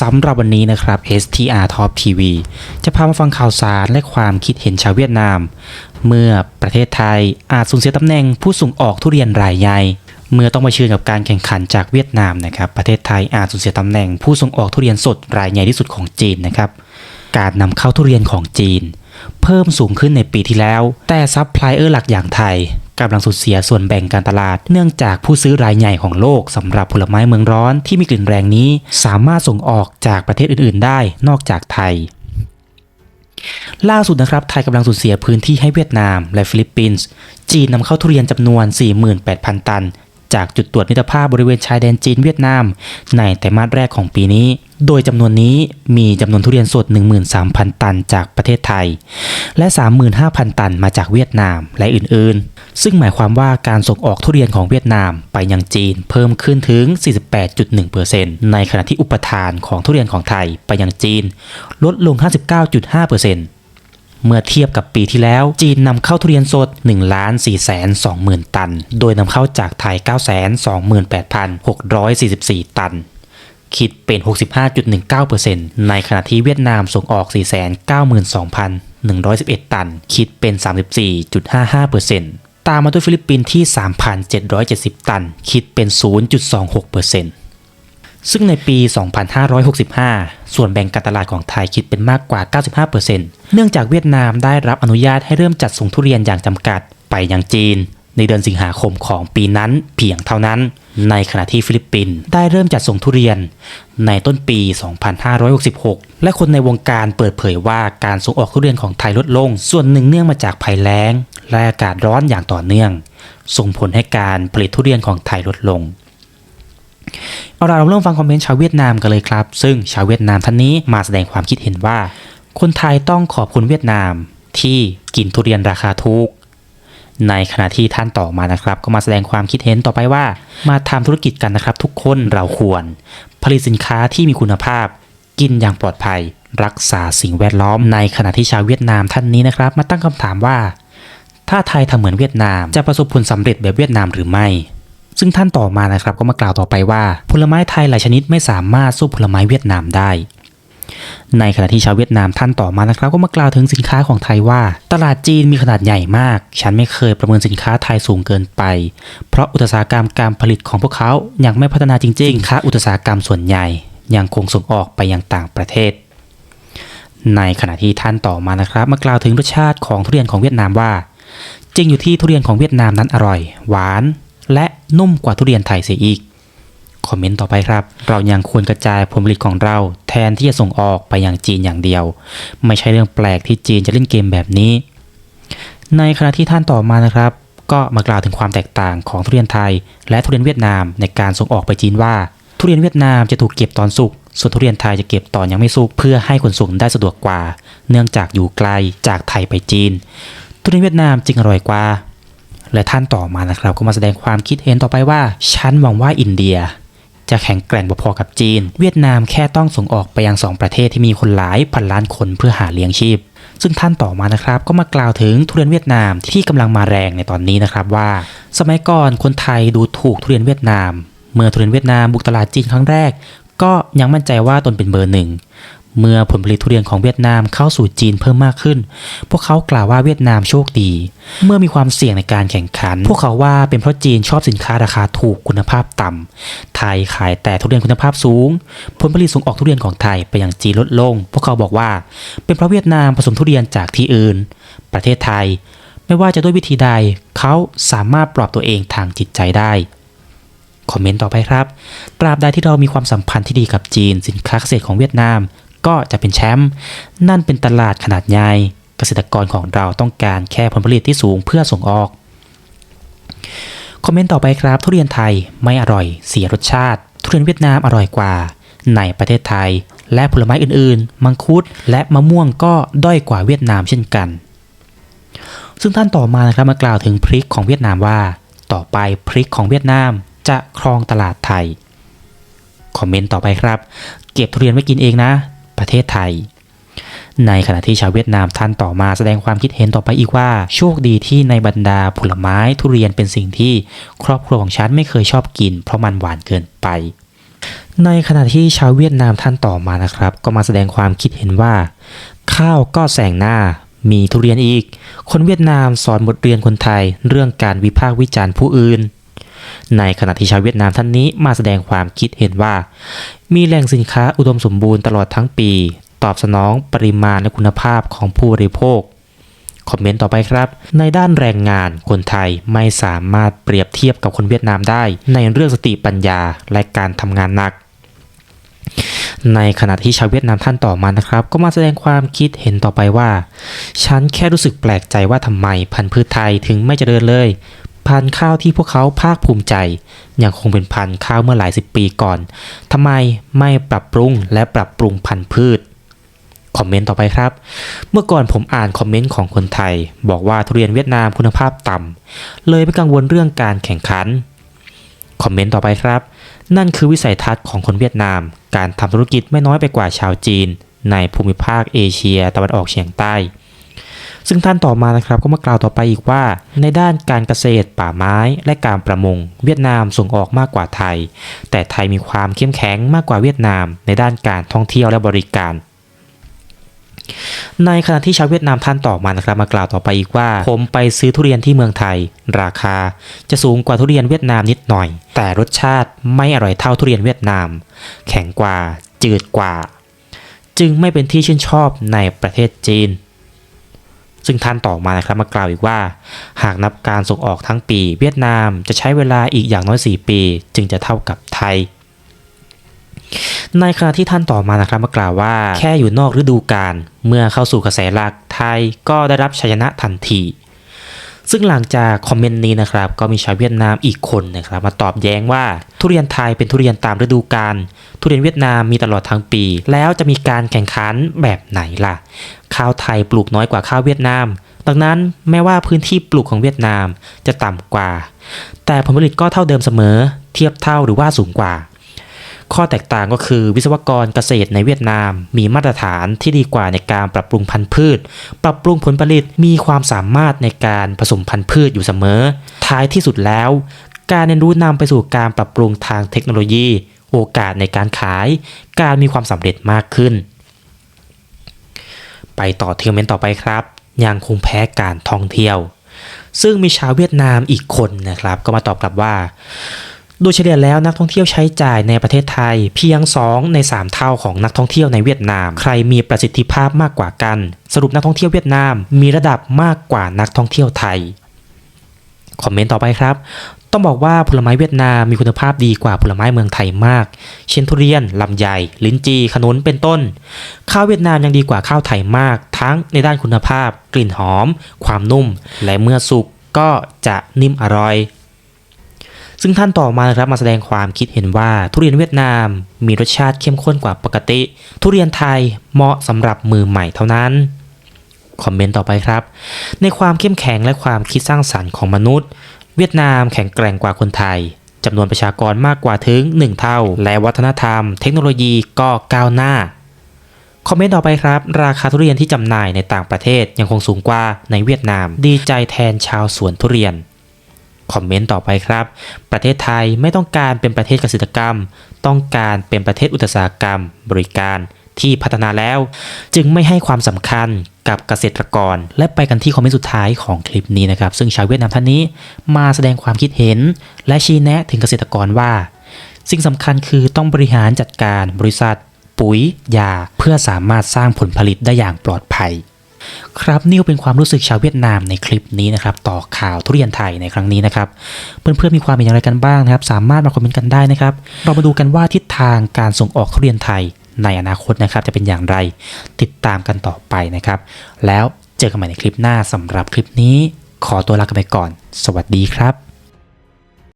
สำหรับวันนี้นะครับ STR Top TV จะพามาฟังข่าวสารและความคิดเห็นชาวเวียดนาม เมื่อประเทศไทยอาจสูญเสียตำแหน่งผู้ส่งออกทุเรียนรายใหญ่ เมื่อต้องมาเผชิญกับการแข่งขันจากเวียดนามนะครับ ประเทศไทยอาจสูญเสียตำแหน่งผู้ส่งออกทุเรียนสดรายใหญ่ที่สุดของจีนนะครับ การนำเข้าทุเรียนของจีน เพิ่มสูงขึ้นในปีที่แล้ว แต่ซัพพลายเออร์หลักอย่างไทย กำลังสูญเสียส่วนแบ่งการตลาด เนื่องจากผู้ซื้อรายใหญ่ของโลกสำหรับผลไม้เมืองร้อนที่มีกลิ่นแรงนี้ สามารถส่งออกจากประเทศอื่น ๆ ได้นอกจากไทยล่าสุดนะครับไทยกำลังสูญเสียพื้นที่ให้เวียดนามและฟิลิปปินส์ จีนนำเข้าทุเรียนจำนวน 48,000 ตัน จากจุดตรวจมิตรภาพบริเวณชายแดนจีนเวียดนาม ในไตรมาสแรกของปีนี้ โดยจำนวนนี้มีจำนวนทุเรียนสด 13,000 ตันจากประเทศไทย และ 35,000 ตันมาจากเวียดนามและอื่นๆ ซึ่งหมายความว่าการส่งออกทุเรียนของเวียดนามไปยังจีนเพิ่มขึ้นถึง 48.1%ในขณะที่อุปทานของทุเรียนของไทยไปยังจีน ลดลง 59.5% เมื่อเทียบกับปีที่แล้ว จีนนำเข้าทุเรียนสด1 4 2 0 0 0 0ตัน โดยนำเข้าจากไทย 928,644 ตัน คิดเป็น 65.19%ในขณะที่เวียดนามส่งออก 492,111 ตัน คิดเป็น 34.55%ตามมาด้วยฟิลิปปินส์ที่ 3,770 ตัน คิดเป็น 0.26%ซึ่งในปี 2565 ส่วนแบ่งการตลาดของไทยคิดเป็นมากกว่า 95%เนื่องจากเวียดนามได้รับอนุญาตให้เริ่มจัดส่งทุเรียนอย่างจำกัดไปยังจีน ในเดือนสิงหาคมของปีนั้นเพียงเท่านั้น ในขณะที่ฟิลิปปินส์ได้เริ่มจัดส่งทุเรียน ในต้นปี 2566 และคนในวงการเปิดเผยว่าการส่งออกทุเรียนของไทยลดลง ส่วนหนึ่งเนื่องมาจากภัยแล้งและอากาศร้อนอย่างต่อเนื่อง ส่งผลให้การผลิตทุเรียนของไทยลดลง เอาล่ะเราเริ่มฟังคอมเมนต์ชาวเวียดนามกันเลยครับ ซึ่งชาวเวียดนามท่านนี้มาแสดงความคิดเห็นว่า คนไทยต้องขอบคุณเวียดนาม ที่กินทุเรียนราคาถูกในขณะที่ท่านต่อมานะครับ ก็มาแสดงความคิดเห็นต่อไปว่า มาทำธุรกิจกันนะครับ ทุกคนเราควร ผลิตสินค้าที่มีคุณภาพ กินอย่างปลอดภัย รักษาสิ่งแวดล้อมในขณะที่ชาวเวียดนามท่านนี้นะครับ มาตั้งคำถามว่า ถ้าไทยทำเหมือนเวียดนาม จะประสบผลสำเร็จแบบเวียดนามหรือไม่ ซึ่งท่านต่อมานะครับก็มากล่าวต่อไปว่าผลไม้ไทยหลายชนิดไม่สามารถสู้ผลไม้เวียดนามได้ ในขณะที่ชาวเวียดนามท่านต่อมานะครับ ก็มากล่าวถึงสินค้าของไทยว่า ตลาดจีนมีขนาดใหญ่มาก ฉันไม่เคยประเมินสินค้าไทยสูงเกินไป เพราะอุตสาหกรรมการผลิตของพวกเขายังไม่พัฒนาจริงๆสินค้าอุตสาหกรรมส่วนใหญ่ ยังคงส่งออกไปยังต่างประเทศ ในขณะที่ท่านต่อมานะครับ มากล่าวถึงรสชาติของทุเรียนของเวียดนามว่าจริงอยู่ที่ทุเรียนของเวียดนามนั้นอร่อย หวาน และนุ่มกว่าทุเรียนไทยเสียอีก คอมเมนต์ต่อไปครับ เรายังควรกระจายผลผลิตของเรา แทนที่จะส่งออกไปยังจีนอย่างเดียว ไม่ใช่เรื่องแปลกที่จีนจะเล่นเกมแบบนี้ ในขณะที่ท่านต่อมานะครับ ก็มากล่าวถึงความแตกต่างของทุเรียนไทย และทุเรียนเวียดนามในการส่งออกไปจีนว่า ทุเรียนเวียดนามจะถูกเก็บตอนสุกส่วนทุเรียนไทยจะเก็บตอนยังไม่สุกเพื่อให้ขนส่งได้สะดวกกว่า เนื่องจากอยู่ไกลจากไทยไปจีน ทุเรียนเวียดนามจึงอร่อยกว่า และท่านต่อมานะครับ ก็มาแสดงความคิดเห็นต่อไปว่า ฉันหวังว่าอินเดีย จะแข็งแกร่งพอๆกับจีน เวียดนามแค่ต้องส่งออกไปยังสองประเทศที่มีคนหลายพันล้านคนเพื่อหาเลี้ยงชีพ ซึ่งท่านต่อมานะครับ ก็มากล่าวถึงทุเรียนเวียดนามที่กำลังมาแรงในตอนนี้นะครับว่า สมัยก่อนคนไทยดูถูกทุเรียนเวียดนาม เมื่อทุเรียนเวียดนามบุกตลาดจีนครั้งแรก ก็ยังมั่นใจว่าตนเป็นเบอร์หนึ่ง เมื่อผลผลิตทุเรียนของเวียดนามเข้าสู่จีนเพิ่มมากขึ้น พวกเขากล่าวว่าเวียดนามโชคดี เมื่อมีความเสี่ยงในการแข่งขัน พวกเขาว่าเป็นเพราะจีนชอบสินค้าราคาถูกคุณภาพต่ำไทยขายแต่ทุเรียนคุณภาพสูง ผลผลิตส่งออกทุเรียนของไทยไปยังจีนลดลง พวกเขาบอกว่า เป็นเพราะเวียดนามผสมทุเรียนจากที่อื่น ประเทศไทย ไม่ว่าจะด้วยวิธีใด เขาสามารถปลอบตัวเองทางจิตใจได้คอมเมนต์ต่อไปครับ ตราบใดที่เรามีความสัมพันธ์ที่ดีกับจีน สินค้าเกษตรของเวียดนาม ก็จะเป็นแชมป์นั่นเป็นตลาดขนาดใหญ่เกษตรกรของเราต้องการแค่ผลผลิตที่สูงเพื่อส่งออกคอมเมนต์ต่อไปครับ ทุเรียนไทยไม่อร่อยเสียรสชาติ ทุเรียนเวียดนามอร่อยกว่า ในประเทศไทย และผลไม้อื่นๆ มังคุดและมะม่วงก็ด้อยกว่าเวียดนามเช่นกัน ซึ่งท่านต่อมานะครับมากล่าวถึงพริกของเวียดนามว่า ต่อไปพริกของเวียดนามจะครองตลาดไทย คอมเมนต์ต่อไปครับ เก็บทุเรียนไว้กินเองนะ ประเทศไทย ในขณะที่ชาวเวียดนามท่านต่อมาแสดงความคิดเห็นต่อไปอีกว่า โชคดีที่ในบรรดาผลไม้ทุเรียนเป็นสิ่งที่ครอบครัวของฉันไม่เคยชอบกิน เพราะมันหวานเกินไป ในขณะที่ชาวเวียดนามท่านต่อมานะครับ ก็มาแสดงความคิดเห็นว่า ข้าวก็แสงหน้ามีทุเรียนอีก คนเวียดนามสอนบทเรียนคนไทย เรื่องการวิพากษ์วิจารณ์ผู้อื่น ในขณะที่ชาวเวียดนามท่านนี้มาแสดงความคิดเห็นว่า มีแหล่งสินค้าอุดมสมบูรณ์ตลอดทั้งปี ตอบสนองปริมาณและคุณภาพของผู้บริโภค คอมเมนต์ต่อไปครับ ในด้านแรงงานคนไทยไม่สามารถเปรียบเทียบกับคนเวียดนามได้ ในเรื่องสติปัญญาและการทำงานหนักในขณะที่ชาวเวียดนามท่านต่อมานะครับ ก็มาแสดงความคิดเห็นต่อไปว่า ฉันแค่รู้สึกแปลกใจว่าทำไมพันธุ์พืชไทยถึงไม่เจริญเลย พันธุ์ข้าวที่พวกเขาภาคภูมิใจ ยังคงเป็นพันธุ์ข้าวเมื่อหลายสิบปีก่อนทำไมไม่ปรับปรุงและปรับปรุงพันธุ์พืชคอมเมนต์ต่อไปครับ เมื่อก่อนผมอ่านคอมเมนต์ของคนไทย บอกว่าทุเรียนเวียดนามคุณภาพต่ำเลยไม่กังวลเรื่องการแข่งขันคอมเมนต์ต่อไปครับ นั่นคือวิสัยทัศน์ของคนเวียดนาม การทำธุรกิจไม่น้อยไปกว่าชาวจีน ในภูมิภาคเอเชียตะวันออกเฉียงใต้ ซึ่งท่านต่อมานะครับก็มากล่าวต่อไปอีกว่า ในด้านการเกษตรป่าไม้และการประมง เวียดนามส่งออกมากกว่าไทย แต่ไทยมีความเข้มแข็งมากกว่าเวียดนาม ในด้านการท่องเที่ยวและบริการในขณะที่ชาวเวียดนามท่านต่อมานะครับมากล่าวต่อไปอีกว่า ผมไปซื้อทุเรียนที่เมืองไทย ราคาจะสูงกว่าทุเรียนเวียดนามนิดหน่อย แต่รสชาติไม่อร่อยเท่าทุเรียนเวียดนาม แข็งกว่าจืดกว่า จึงไม่เป็นที่ชื่นชอบในประเทศจีน ซึ่งท่านต่อมานะครับมากล่าวอีกว่า หากนับการส่งออกทั้งปี เวียดนามจะใช้เวลาอีกอย่างน้อย 4 ปี จึงจะเท่ากับไทย ในขณะที่ท่านต่อมานะครับมากล่าวว่า แค่อยู่นอกฤดูกาลเมื่อเข้าสู่กระแสหลักไทยก็ได้รับชัยชนะทันที ซึ่งหลังจากคอมเมนต์นี้นะครับก็มีชาวเวียดนามอีกคนนะครับมาตอบแย้งว่าทุเรียนไทยเป็นทุเรียนตามฤดูกาลทุเรียนเวียดนามมีตลอดทั้งปี แล้วจะมีการแข่งขันแบบไหนล่ะ ข้าวไทยปลูกน้อยกว่าข้าวเวียดนาม ดังนั้นแม้ว่าพื้นที่ปลูกของเวียดนามจะต่ำกว่า แต่ผลผลิตก็เท่าเดิมเสมอ เทียบเท่าหรือว่าสูงกว่า ข้อแตกต่างก็คือวิศวกรเกษตรในเวียดนาม มีมาตรฐานที่ดีกว่าในการปรับปรุงพันธุ์พืช ปรับปรุงผลผลิตมีความสามารถในการผสมพันธุ์พืชอยู่เสมอ ท้ายที่สุดแล้ว การเรียนรู้นำไปสู่การปรับปรุงทางเทคโนโลยี โอกาสในการขาย การมีความสำเร็จมากขึ้น ไปต่อเทียวเมนต์ต่อไปครับ ยังคงแพ้การท่องเที่ยว ซึ่งมีชาวเวียดนามอีกคนนะครับ ก็มาตอบกลับว่า โดยเฉลี่ยแล้วนักท่องเที่ยวใช้จ่ายในประเทศไทย เพียง 2 ใน 3 เท่าของนักท่องเที่ยวในเวียดนาม ใครมีประสิทธิภาพมากกว่ากัน สรุปนักท่องเที่ยวเวียดนามมีระดับมากกว่านักท่องเที่ยวไทย คอมเมนต์ต่อไปครับต้องบอกว่าผลไม้เวียดนามมีคุณภาพดีกว่าผลไม้เมืองไทยมาก เช่นทุเรียน ลำไย ลิ้นจีขนุน เป็นต้น ข้าวเวียดนามยังดีกว่าข้าวไทยมาก ทั้งในด้านคุณภาพ กลิ่นหอม ความนุ่ม และเมื่อสุกก็จะนิ่มอร่อย ซึ่งท่านต่อมานะครับมาแสดงความคิดเห็นว่าทุเรียนเวียดนามมีรสชาติเข้มข้นกว่าปกติ ทุเรียนไทยเหมาะสำหรับมือใหม่เท่านั้นคอมเมนต์ต่อไปครับ ในความเข้มแข็งและความคิดสร้างสรรค์ของมนุษย์ เวียดนามแข็งแกร่งกว่าคนไทยจำนวนประชากรมากกว่าถึง 1 เท่า และวัฒนธรรม เทคโนโลยีก็ก้าวหน้าคอมเมนต์ต่อไปครับ ราคาทุเรียนที่จำหน่ายในต่างประเทศยังคงสูงกว่าในเวียดนาม ดีใจแทนชาวสวนทุเรียน คอมเมนต์ต่อไปครับ ประเทศไทยไม่ต้องการเป็นประเทศเกษตรกรรม ต้องการเป็นประเทศอุตสาหกรรม บริการที่พัฒนาแล้ว จึงไม่ให้ความสำคัญกับเกษตรกร และไปกันที่คอมเมนต์สุดท้ายของคลิปนี้นะครับ ซึ่งชาวเวียดนามท่านนี้มาแสดงความคิดเห็น และชี้แนะถึงเกษตรกรว่า สิ่งสำคัญคือต้องบริหารจัดการบริษัท ปุ๋ยยา เพื่อสามารถสร้างผลผลิตได้อย่างปลอดภัย ครับนี่ก็เป็นความรู้สึกชาวเวียดนามในคลิปนี้นะครับต่อข่าวทุเรียนไทยในครั้งนี้นะครับเพื่อนๆมีความเห็นอย่างไรกันบ้างนะครับ สามารถมาคอมเมนต์กันได้นะครับ เรามาดูกันว่าทิศทางการส่งออกทุเรียนไทยในอนาคตนะครับ จะเป็นอย่างไรติดตามกันต่อไปนะครับ แล้วเจอกันใหม่ในคลิปหน้าสำหรับคลิปนี้ ขอตัวลากันไปก่อน สวัสดีครับ